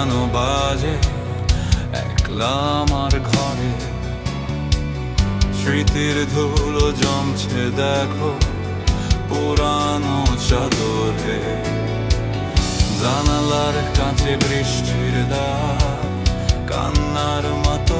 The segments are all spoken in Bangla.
যেন বাজে একলা আমার ঘরে। স্মৃতির ধুলো জমছে দেখো, পুরানো চাদরে। জানালার কাছে বৃষ্টির দা কান্নার মতো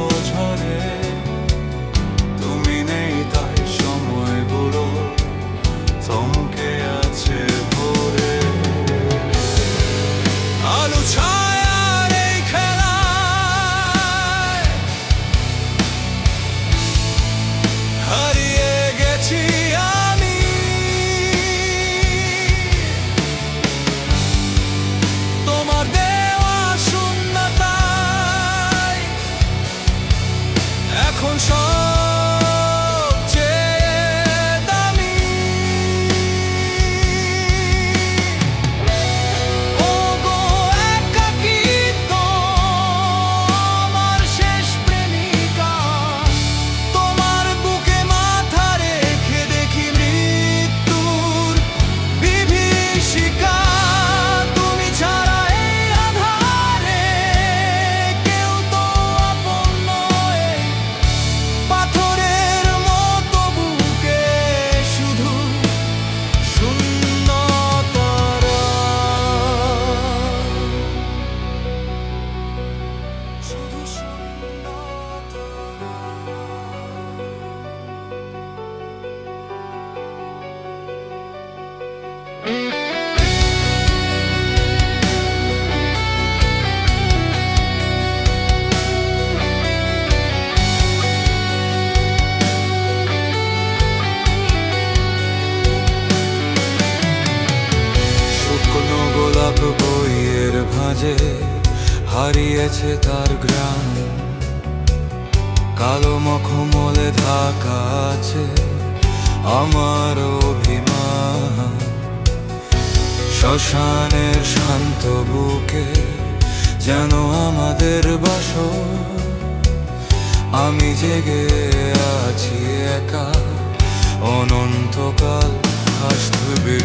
ভাঁজে হারিয়েছে তার গ্রাম। কালো মখমলে ঢাকা আছে আমার অভিমান। শ্মশানের শান্ত বুকে যেন আমাদের বাস আমি জেগে আছি একা, অনন্তকাল আসবে।